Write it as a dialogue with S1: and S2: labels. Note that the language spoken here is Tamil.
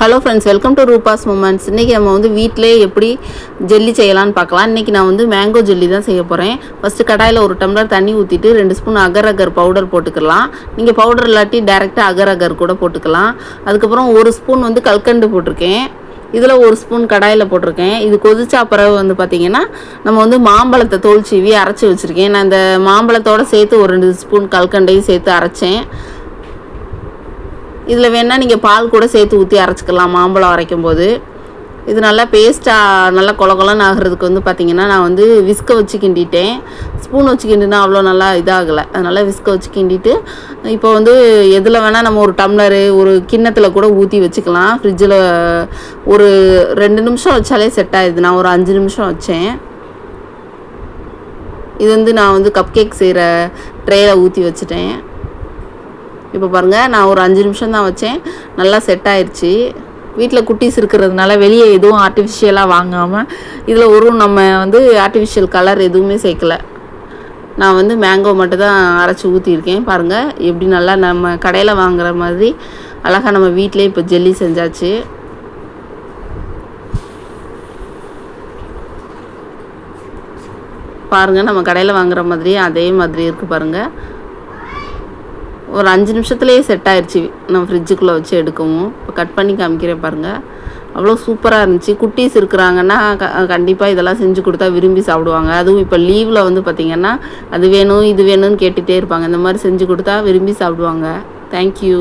S1: Hello friends welcome to Rupa's moments இன்றைக்கி நம்ம வந்து வீட்டிலே எப்படி ஜெல்லி செய்யலாம்னு பார்க்கலாம். இன்றைக்கி நான் வந்து மேங்கோ ஜெல்லி தான் செய்ய போகிறேன் ஃபஸ்ட்டு கடாயில் ஒரு டம்ளர் தண்ணி ஊற்றிட்டு ரெண்டு ஸ்பூன் அகர் அகர் பவுடர் போட்டுக்கலாம். நீங்கள் பவுடர் இல்லாட்டி டேரெக்டாக அகர் அகர் கூட போட்டுக்கலாம். அதுக்கப்புறம் ஒரு ஸ்பூன் வந்து கல்கண்டு போட்டிருக்கேன். இதில் ஒரு ஸ்பூன் கடாயில் போட்டிருக்கேன். இது கொதிச்சா பிறகு வந்து பார்த்திங்கன்னா நம்ம வந்து மாம்பழத்தை தோல் சீவி அரைச்சி வச்சுருக்கேன். நான் இந்த மாம்பழத்தோடு சேர்த்து ஒரு ரெண்டு ஸ்பூன் கல்கண்டையும் சேர்த்து அரைச்சேன். இதில் வேணால் நீங்கள் பால் கூட சேர்த்து ஊற்றி அரைச்சிக்கலாம் மாம்பழம் அரைக்கும் போது இது நல்லா பேஸ்ட்டாக நல்லா கொல கொலன்னு ஆகிறதுக்கு வந்து பார்த்திங்கன்னா நான் வந்து விஸ்க வச்சு கிண்டிட்டேன். ஸ்பூன் வச்சு கிண்டினா அவ்வளோ நல்லா இதாகலை. அதனால் விஸ்க வச்சு கிண்டிட்டு இப்போ வந்து எதில் வேணால் நம்ம ஒரு டம்ளரு ஒரு கிண்ணத்தில் கூட ஊற்றி வச்சுக்கலாம். ஃப்ரிட்ஜில் ஒரு ரெண்டு நிமிஷம் வச்சாலே செட் ஆகிடுது நான் ஒரு அஞ்சு நிமிஷம் வச்சேன். இது வந்து நான் வந்து கப் கேக் செய்கிற ட்ரேயில் ஊற்றி வச்சுட்டேன். இப்போ பாருங்கள் நான் ஒரு அஞ்சு நிமிஷம் தான் வச்சேன். நல்லா செட் ஆயிடுச்சு வீட்டில் குட்டீஸ் இருக்கிறதுனால வெளியே எதுவும் ஆர்டிஃபிஷியலாக வாங்காமல் இதில் ஒரு நம்ம வந்து ஆர்டிஃபிஷியல் கலர் எதுவுமே சேர்க்கல. நான் வந்து மேங்கோ மட்டும் தான் அரைச்சி ஊற்றிருக்கேன் பாருங்கள் எப்படி நல்லா நம்ம கடையில் வாங்குற மாதிரி அழகாக நம்ம வீட்டிலே இப்போ ஜெல்லி செஞ்சாச்சு. பாருங்கள் நம்ம கடையில் வாங்குற மாதிரி அதே மாதிரி இருக்குது பாருங்கள் ஒரு அஞ்சு நிமிஷத்துலேயே செட் ஆயிடுச்சு நம்ம ஃப்ரிட்ஜுக்குள்ளே வச்சு எடுக்கவும். இப்போ கட் பண்ணி காமிக்கிறேன் பாருங்கள் அவ்வளோ சூப்பராக இருந்துச்சு. குட்டீஸ் இருக்கிறாங்கன்னா க கண்டிப்பாக இதெல்லாம் செஞ்சு கொடுத்தா விரும்பி சாப்பிடுவாங்க. அதுவும் இப்போ லீவில் வந்து பார்த்திங்கன்னா அது வேணும் இது வேணும்னு கேட்டுகிட்டே இருப்பாங்க. இந்த மாதிரி செஞ்சு கொடுத்தா விரும்பி சாப்பிடுவாங்க. தேங்க்யூ